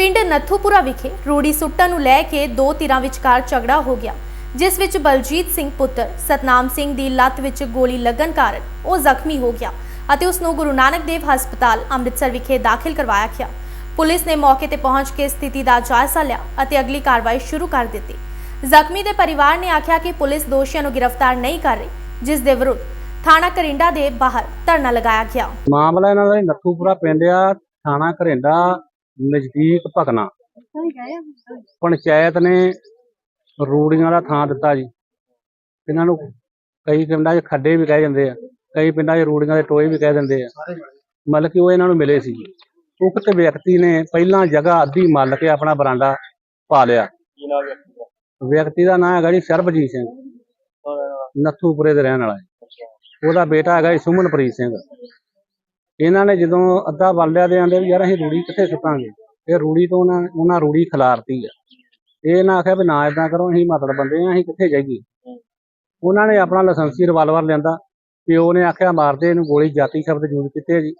ਪਿੰਡ ਨੱਥੂਪੁਰਾ ਵਿਖੇ ਰੂੜੀ ਸੁੱਟਣ ਨੂੰ ਲੈ ਕੇ ਦੋ ਧਿਰਾਂ ਵਿਚਕਾਰ ਝਗੜਾ ਹੋ ਗਿਆ, ਜਿਸ ਵਿੱਚ ਬਲਜੀਤ ਸਿੰਘ ਪੁੱਤਰ, ਸਤਨਾਮ ਸਿੰਘ ਦੀ ਲੱਤ ਵਿੱਚ ਗੋਲੀ ਲੱਗਣ ਕਾਰਨ ਉਹ ਜ਼ਖਮੀ ਹੋ ਗਿਆ ਅਤੇ ਉਸ ਨੂੰ ਗੁਰੂ ਨਾਨਕ ਦੇਵ ਹਸਪਤਾਲ ਅੰਮ੍ਰਿਤਸਰ ਵਿਖੇ ਦਾਖਲ ਕਰਵਾਇਆ ਗਿਆ। ਪੁਲਿਸ ਨੇ ਮੌਕੇ ਤੇ ਪਹੁੰਚ ਕੇ ਸਥਿਤੀ ਦਾ ਜਾਇਜ਼ਾ ਲਿਆ ਅਤੇ ਅਗਲੀ ਕਾਰਵਾਈ ਸ਼ੁਰੂ ਕਰ ਦਿੱਤੀ। ਜ਼ਖਮੀ ਦੇ ਪਰਿਵਾਰ ਨੇ ਆਖਿਆ ਕਿ ਪੁਲਿਸ ਦੋਸ਼ੀਆਂ ਨੂੰ ਗ੍ਰਿਫਤਾਰ ਨਹੀਂ ਕਰ ਰਹੀ, ਜਿਸ ਦੇ ਵਿਰੁੱਧ ਥਾਣਾ ਕਰਿੰਡਾ ਦੇ ਬਾਹਰ ਧਰਨਾ ਲਗਾਇਆ ਗਿਆ। ਮਾਮਲਾ ਇਹਨਾਂ ਦਾ ਨੱਥੂਪੁਰਾ ਪਿੰਡ ਆ, ਥਾਣਾ ਘਰਿੰਡਾ ਨਜ਼ਦੀਕ ਭਕਨਾ ਪੰਚਾਇਤ ਨੇ ਰੂੜੀਆਂ ਦਾ ਥਾਂ ਦਿੱਤਾ ਜੀ। ਇਹਨਾਂ ਨੂੰ ਕਈ ਪਿੰਡਾਂ 'ਚ ਖੱਡੇ ਵੀ ਕਹਿ ਜਾਂਦੇ ਆ ਕਈ ਪਿੰਡਾਂ 'ਚ ਰੂੜੀਆਂ ਦੇ ਟੋਏ ਵੀ ਕਹਿ ਦਿੰਦੇ ਆ। ਮਤਲਬ ਕਿ ਉਹ ਇਹਨਾਂ ਨੂੰ ਮਿਲੇ ਸੀ ਉਕਤ ਵਿਅਕਤੀ ਨੇ ਪਹਿਲਾਂ ਜਗ੍ਹਾ ਅੱਧੀ ਮੱਲ ਕੇ ਆਪਣਾ ਬਰਾਂਡਾ ਪਾ ਲਿਆ। ਵਿਅਕਤੀ ਦਾ? ਨਾਮ ਹੈਗਾ ਜੀ ਸਰਬਜੀਤ ਸਿੰਘ। ਨੱਥੂਪੁਰੇ ਦੇ ਰਹਿਣ ਵਾਲਾ ਹੈ ਉਹਦਾ ਬੇਟਾ ਹੈਗਾ ਜੀ ਸੁਮਨਪ੍ਰੀਤ ਸਿੰਘ। ਇਹਨਾਂ ਨੇ ਜਦੋਂ ਅੱਧਾ ਬਾਲਿਆ ਦੇ ਆਂਦੇ ਵੀ ਯਾਰ ਅਸੀਂ ਰੂੜੀ ਕਿੱਥੇ ਸੁੱਟਾਂਗੇ? ਇਹ ਰੂੜੀ ਤੋਂ ਉਹਨਾਂ ਉਹਨਾਂ ਰੂੜੀ ਖਿਲਾਰਤੀ ਆ। ਇਹ ਨਾ ਆਖਿਆ ਵੀ ਨਾ ਇਦਾਂ ਕਰੋ, ਅਸੀਂ ਮਤਲਬ ਬੰਦੇ ਆ, ਅਸੀਂ ਕਿੱਥੇ ਜਾਈਏ? ਉਹਨਾਂ ਨੇ ਆਪਣਾ ਲਾਇਸੈਂਸੀ ਰਿਵਾਲਵਰ ਲਿਆਂਦਾ, ਪਿਓ ਨੇ ਆਖਿਆ ਮਾਰਦੇ ਇਹਨੂੰ ਗੋਲੀ, ਜਾਤੀ ਸ਼ਬਦ ਯੂਜ਼ ਕੀਤੇ ਆ ਜੀ।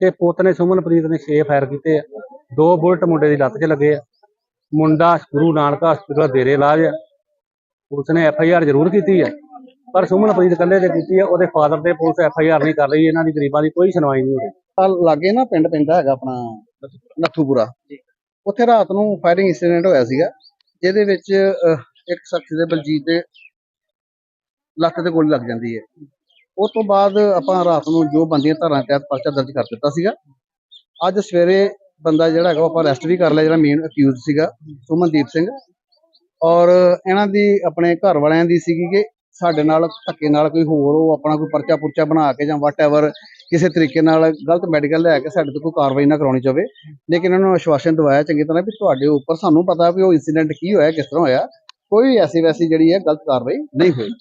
ਤੇ ਪੁੱਤ ਨੇ ਸੁਮਨਪ੍ਰੀਤ ਨੇ 6 ਫਾਇਰ ਕੀਤੇ ਆ। ਦੋ ਬੁਲਟ ਮੁੰਡੇ ਦੀ ਲੱਤ 'ਚ ਲੱਗੇ ਆ। ਮੁੰਡਾ ਗੁਰੂ ਨਾਨਕ ਹਸਪੀਟਲ ਦੇਰੇ ਇਲਾਜ ਆ। ਪੁਲਿਸ ਨੇ ਐਫ ਆਈ ਆਰ ਜ਼ਰੂਰ ਕੀਤੀ ਹੈ ਪਰ ਸੁਮਨਪ੍ਰੀਤ ਇਕੱਲੇ ਤੇ ਕੀਤੀ ਹੈ ਉਹਦੇ ਫਾਦਰ ਤੇ ਪੁਲਿਸ ਐਫ ਆਈ ਆਰ ਨਹੀਂ ਕਰ ਰਹੀ ਇਹਨਾਂ ਦੀ ਗਰੀਬਾਂ ਦੀ ਕੋਈ ਸੁਣਵਾਈ ਨਹੀਂ ਹੋ ਰਹੀ ਆ ਲਾਗੇ ਨਾ ਪਿੰਡ ਪੈਂਦਾ ਹੈਗਾ ਆਪਣਾ ਨੱਥੂਪੁਰਾ। ਉੱਥੇ ਰਾਤ ਨੂੰ ਫਾਇਰਿੰਗ ਇਨਸੀਡੈਂਟ ਹੋਇਆ ਸੀਗਾ ਜਿਹਦੇ ਵਿੱਚ ਇੱਕ ਸ਼ਖਸ ਦੇ ਬਲਜੀਤ ਦੇ ਲੱਤ ਤੇ ਗੋਲੀ ਲੱਗ ਜਾਂਦੀ ਹੈ। ਉਸ ਤੋਂ ਬਾਅਦ ਆਪਾਂ ਰਾਤ ਨੂੰ ਜੋ ਬੰਦੀਆਂ ਧਾਰਾਂ ਤਹਿਤ ਪਰਚਾ ਦਰਜ ਕਰ ਦਿੱਤਾ ਸੀਗਾ ਅੱਜ ਸਵੇਰੇ ਬੰਦਾ ਜਿਹੜਾ ਹੈਗਾ ਆਪਾਂ ਅਰੈਸਟ ਵੀ ਕਰ ਲਿਆ ਜਿਹੜਾ ਮੇਨ ਅਕਿਊਜ਼ ਸੀਗਾ ਸੁਮਨਦੀਪ ਸਿੰਘ। ਔਰ ਇਹਨਾਂ ਦੀ ਆਪਣੇ ਘਰ ਵਾਲਿਆਂ ਦੀ ਸੀਗੀ ਕਿ ਸਾਡੇ ਨਾਲ, ਧੱਕੇ ਨਾਲ ਕੋਈ ਹੋਰ ਉਹ ਆਪਣਾ ਕੋਈ ਪਰਚਾ ਪੁਰਚਾ ਬਣਾ ਕੇ ਜਾਂ ਵਟਐਵਰ ਕਿਸੇ ਤਰੀਕੇ ਨਾਲ ਗਲਤ ਮੈਡੀਕਲ ਲੈ ਕੇ ਸਾਡੇ ਤੋਂ ਕੋਈ ਕਾਰਵਾਈ ਨਾ ਕਰਾਉਣੀ ਚਾਵੇ। ਲੇਕਿਨ ਇਹਨਾਂ ਨੂੰ ਆਸ਼ਵਾਸਨ ਦਵਾਇਆ ਚੰਗੀ ਤਰ੍ਹਾਂ ਵੀ ਤੁਹਾਡੇ ਉੱਪਰ ਸਾਨੂੰ ਪਤਾ ਵੀ ਉਹ ਇਨਸੀਡੈਂਟ ਕੀ ਹੋਇਆ, ਕਿਸ ਤਰ੍ਹਾਂ ਹੋਇਆ। ਕੋਈ ਐਸੀ ਵੈਸੀ ਜਿਹੜੀ ਹੈ ਗਲਤ ਕਾਰਵਾਈ ਨਹੀਂ ਹੋਈ।